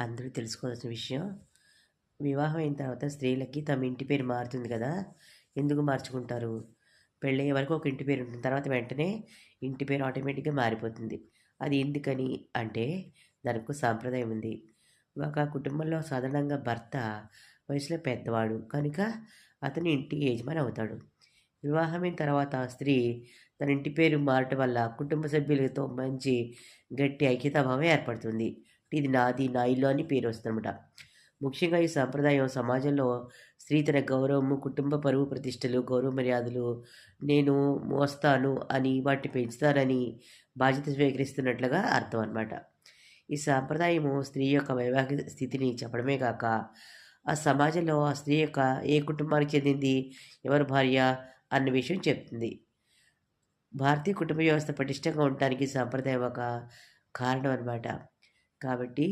అందరూ తెలుసుకోవాల్సిన విషయం. వివాహం అయిన తర్వాత స్త్రీలకి తమ ఇంటి పేరు మారుతుంది కదా. ఎందుకు మార్చుకుంటారు? పెళ్ళయ్యే వరకు ఒక ఇంటి పేరు ఉంటుంది. తర్వాత వెంటనే ఇంటి పేరు ఆటోమేటిక్గా మారిపోతుంది. అది ఎందుకని అంటే దానికి సాంప్రదాయం ఉంది. ఒక కుటుంబంలో సాధారణంగా భర్త వయసులో పెద్దవాడు. కనుక అతని ఇంటి యజమాని అవుతాడు. వివాహమైన తర్వాత స్త్రీ తన ఇంటి పేరు మారటం వల్ల కుటుంబ సభ్యులతో మంచి గట్టి ఐక్యతాభావం ఏర్పడుతుంది. ఇది నాది నా ఇల్లు అని పేరు వస్తుందన్నమాట. ముఖ్యంగా ఈ సాంప్రదాయం సమాజంలో స్త్రీ తన గౌరవము కుటుంబ పరువు ప్రతిష్టలు గౌరవ మర్యాదలు నేను మోస్తాను అని వాటిని పెంచుతానని బాధ్యత స్వీకరిస్తున్నట్లుగా అర్థం అనమాట ఈ సాంప్రదాయము స్త్రీ యొక్క వైవాహిక స్థితిని చెప్పడమే కాక ఆ సమాజంలో ఆ స్త్రీ యొక్క ఏ కుటుంబానికి చెందింది ఎవరు భార్య అన్న విషయం చెప్తుంది. భారతీయ కుటుంబ వ్యవస్థ పటిష్టంగా ఉండటానికి సాంప్రదాయం ఒక కారణం అనమాట కాబట్టి